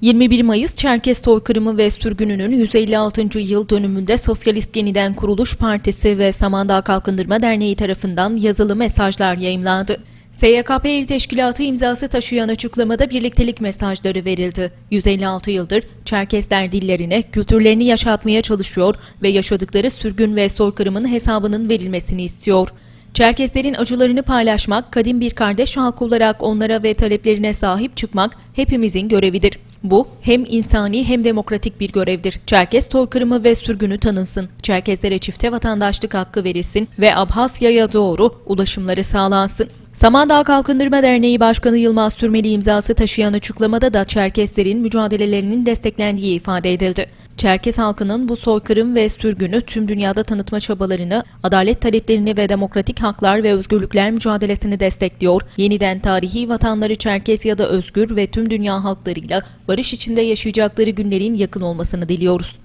21 Mayıs Çerkes soykırımı ve sürgününün 156. yıl dönümünde Sosyalist Yeniden Kuruluş Partisi ve Samandağ Kalkındırma Derneği tarafından yazılı mesajlar yayımlandı. SYKP İl Teşkilatı imzası taşıyan açıklamada birliktelik mesajları verildi. 156 yıldır Çerkesler dillerine, kültürlerini yaşatmaya çalışıyor ve yaşadıkları sürgün ve soykırımın hesabının verilmesini istiyor. Çerkeslerin acılarını paylaşmak, kadim bir kardeş halk olarak onlara ve taleplerine sahip çıkmak hepimizin görevidir. Bu hem insani hem demokratik bir görevdir. Çerkes soykırımı ve sürgünü tanınsın. Çerkezlere çifte vatandaşlık hakkı verilsin ve Abhasya'ya doğru ulaşımları sağlansın. Samandağ Kalkındırma Derneği Başkanı Yılmaz Sürmeli imzası taşıyan açıklamada da Çerkeslerin mücadelelerinin desteklendiği ifade edildi. Çerkes halkının bu soykırım ve sürgünü tüm dünyada tanıtma çabalarını, adalet taleplerini ve demokratik haklar ve özgürlükler mücadelesini destekliyor. Yeniden tarihi vatanları Çerkesya'da özgür ve tüm dünya halklarıyla barış içinde yaşayacakları günlerin yakın olmasını diliyoruz.